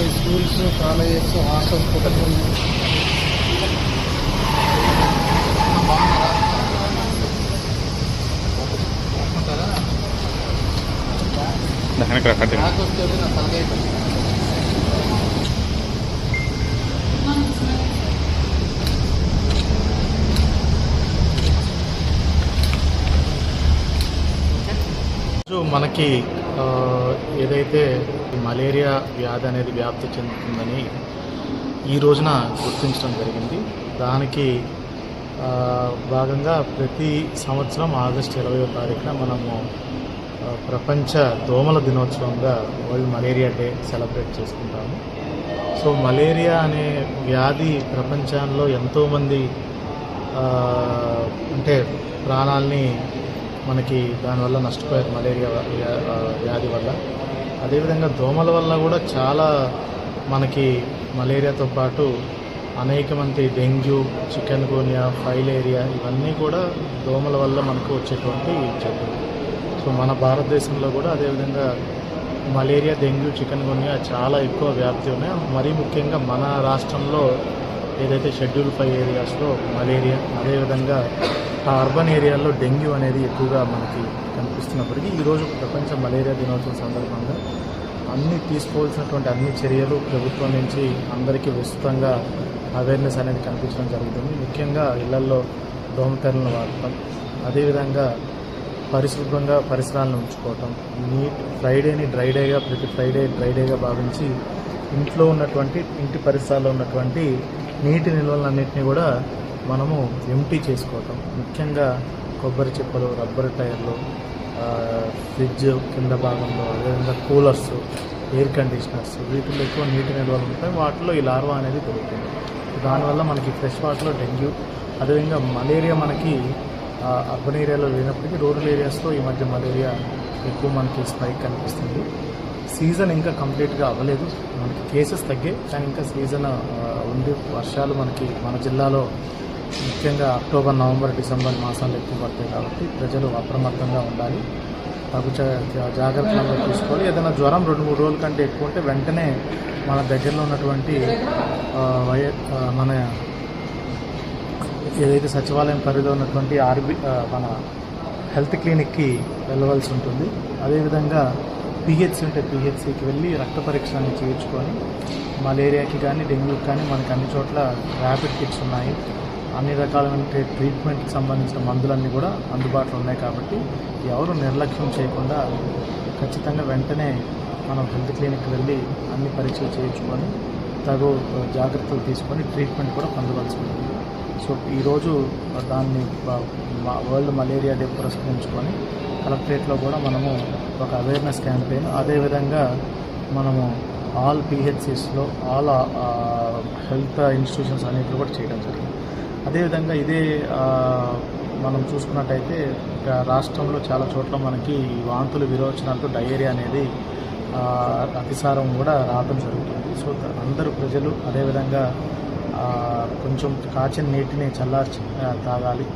అన్ని schools colleges hostels కూడా వెనక నాకు వస్తే నా తలకాయ మనకి ఏదైతే మలేరియా వ్యాధి అనేది వ్యాప్తి చెందుతుందని ఈ రోజున గుర్తించడం జరిగింది. దానికి భాగంగా ప్రతి సంవత్సరం ఆగస్టు ఇరవయో తారీఖున మనము ప్రపంచ దోమల దినోత్సవంగా వరల్డ్ మలేరియా డే సెలబ్రేట్ చేసుకుంటాము. సో మలేరియా అనే వ్యాధి ప్రపంచంలో ఎంతోమంది అంటే ప్రాణాలని మనకి దానివల్ల నష్టపోయారు మలేరియా వ్యా- వ్యాధి వల్ల. అదేవిధంగా దోమల వల్ల కూడా చాలా మనకి మలేరియాతో పాటు అనేక మంది డెంగ్యూ చికెన్ గోనియా ఫైలేరియా ఇవన్నీ కూడా దోమల వల్ల మనకు వచ్చేటువంటి జబ్బులు. సో మన భారతదేశంలో కూడా అదేవిధంగా మలేరియా డెంగ్యూ చికెన్ గున్యా చాలా ఎక్కువ వ్యాప్తి ఉన్నాయి. మరీ ముఖ్యంగా మన రాష్ట్రంలో ఏదైతే షెడ్యూల్ ఫైవ్ ఏరియాస్లో మలేరియా అదేవిధంగా ఆ అర్బన్ ఏరియాల్లో డెంగ్యూ అనేది ఎక్కువగా మనకి కనిపిస్తున్నప్పటికీ ఈరోజు ప్రపంచ మలేరియా దినోత్సవం సందర్భంగా అన్ని తీసుకోవాల్సినటువంటి అన్ని చర్యలు ప్రభుత్వం నుంచి అందరికీ విస్తృతంగా అవేర్నెస్ అనేది కనిపించడం జరుగుతుంది. ముఖ్యంగా ఇళ్ళల్లో దోమతెరలను వాడటం అదేవిధంగా పరిశుభ్రంగా పరిసరాలను ఉంచుకోవటం నీట్ ఫ్రైడేని డ్రై డేగా ప్రతి ఫ్రైడే డ్రై డేగా భావించి ఇంట్లో ఉన్నటువంటి ఇంటి పరిసరాల్లో ఉన్నటువంటి నీటి నిల్వలన్నింటినీ కూడా మనము ఎంటీ చేసుకోవటం. ముఖ్యంగా కొబ్బరి చిప్పలు రబ్బర్ టైర్లు ఫ్రిడ్జ్ కింద భాగంలో అదేవిధంగా కూలర్స్ ఎయిర్ కండిషనర్స్ వీటిలో ఎక్కువ నీటి నిల్వలు ఉంటాయి. వాటిలో ఈ లార్వా అనేది దొరుకుతుంది. దానివల్ల మనకి ఫ్రెష్ వాటర్లో డెంగ్యూ అదేవిధంగా మలేరియా మనకి అర్బన్ ఏరియాలో లేనప్పటికీ రూరల్ ఏరియాస్లో ఈ మధ్య మలేరియా ఎక్కువ మనకి స్పైక్ కనిపిస్తుంది. సీజన్ ఇంకా కంప్లీట్గా అవ్వలేదు. మనకి కేసెస్ తగ్గాయి కానీ ఇంకా సీజన్ ఉంది వర్షాలు మనకి మన జిల్లాలో ముఖ్యంగా అక్టోబర్ నవంబర్ డిసెంబర్ మాసాలు ఎక్కువ పడతాయి కాబట్టి ప్రజలు అప్రమత్తంగా ఉండాలి. తగు జా- జాగ్రత్తలు తీసుకోవాలి. ఏదైనా జ్వరం రెండు మూడు రోజుల కంటే ఎక్కువ ఉంటే వెంటనే మన దగ్గరలో ఉన్నటువంటి వయ మన ఏదైతే సచివాలయం పరిధిలో ఉన్నటువంటి ఆర్బి మన హెల్త్ క్లినిక్కి వెళ్ళవలసి ఉంటుంది. అదేవిధంగా పిహెచ్సి ఉంటే పిహెచ్సికి వెళ్ళి రక్త పరీక్ష అనేది చేయించుకొని మలేరియాకి కానీ డెంగ్యూకి కానీ మనకి అన్ని చోట్ల ర్యాపిడ్ కిట్స్ ఉన్నాయి. అన్ని రకాలైన ట్రీట్మెంట్కి సంబంధించిన మందులన్నీ కూడా అందుబాటులో ఉన్నాయి కాబట్టి ఎవరు నిర్లక్ష్యం చేయకుండా ఖచ్చితంగా వెంటనే మనం హెల్త్ క్లినిక్కి వెళ్ళి అన్ని పరీక్షలు చేయించుకొని తగు జాగ్రత్తలు తీసుకొని ట్రీట్మెంట్ కూడా పొందవలసి ఉంటుంది. సో ఈరోజు దాన్ని వరల్డ్ మలేరియా డే పురస్కరించుకొని కలెక్టరేట్లో కూడా మనము ఒక అవేర్నెస్ క్యాంపెయిన్ అదేవిధంగా మనము ఆల్ పిహెచ్సిస్లో ఆల్ హెల్త్ ఇన్స్టిట్యూషన్స్ అన్నింటిలో కూడా చేయడం జరిగింది. అదేవిధంగా ఇదే మనం చూసుకున్నట్టయితే రాష్ట్రంలో చాలా చోట్ల మనకి ఈ వాంతులు విరోచనాలతో డయేరియా అనేది అతిసారం కూడా రావడం జరుగుతుంది. సో అందరూ ప్రజలు అదేవిధంగా కొంచెం కాచిన నీటిని చల్లార్చి తాగాలి.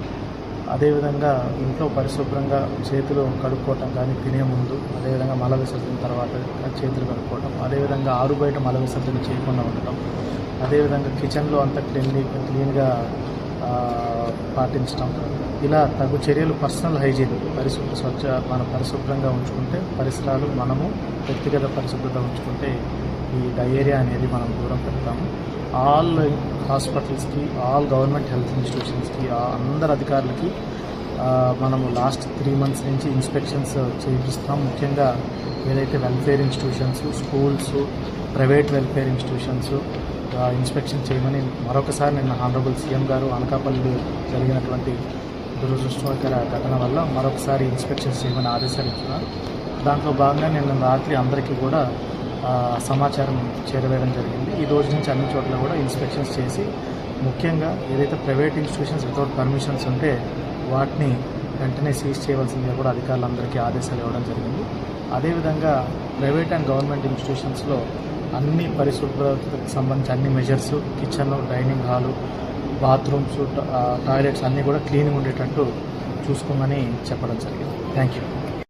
అదేవిధంగా ఇంట్లో పరిశుభ్రంగా చేతులు కడుక్కోవటం కానీ తినే ముందు అదేవిధంగా మల విసర్జన తర్వాత చేతులు కడుక్కోవటం అదేవిధంగా ఆరు బయట మల విసర్జన చేయకుండా ఉండటం అదేవిధంగా కిచెన్లో అంతా క్లీన్ క్లీన్గా పాటించడం పాటించటం. ఇలా తగు చర్యలు పర్సనల్ హైజీన్ పరిశుభ్ర స్వచ్ఛ మనం పరిశుభ్రంగా ఉంచుకుంటే పరిసరాలు మనము వ్యక్తిగత పరిశుభ్రత ఉంచుకుంటే ఈ డయేరియా అనేది మనం దూరం పెడతాము. ఆల్ హాస్పిటల్స్కి ఆల్ గవర్నమెంట్ హెల్త్ ఇన్స్టిట్యూషన్స్కి ఆ అందరు అధికారులకి మనము లాస్ట్ త్రీ మంత్స్ నుంచి ఇన్స్పెక్షన్స్ చేయిస్తున్నాం. ముఖ్యంగా ఏదైతే welfare institutions schools private welfare institutions inspection చేయమని మరొకసారి నిన్న హానరబుల్ సీఎం గారు అనకాపల్లి జరిగినటువంటి దురదృష్టకర ఘటన వల్ల మరొకసారి ఇన్స్పెక్షన్స్ చేయమని ఆదేశాలు ఇస్తున్నారు దాంట్లో భాగంగా నిన్న రాత్రి అందరికీ కూడా సమాచారం చేరవేయడం జరిగింది. ఈ రోజు నుంచి అన్ని చోట్ల కూడా ఇన్స్పెక్షన్స్ చేసి ముఖ్యంగా ఏదైతే ప్రైవేట్ ఇన్స్టిట్యూషన్స్ వితౌట్ పర్మిషన్స్ ఉంటే వాటిని వెంటనే సీజ్ చేయవలసిందిగా కూడా అధికారులందరికీ ఆదేశాలు ఇవ్వడం జరిగింది. అదేవిధంగా ప్రైవేట్ అండ్ గవర్నమెంట్ ఇన్స్టిట్యూషన్స్లో అన్ని పరిశుభ్రతకు సంబంధించి అన్ని measures kitchen dining hall bathrooms toilets అన్నీ కూడా క్లీన్గా ఉండేటట్టు చూసుకోమని చెప్పడం జరిగింది. Thank you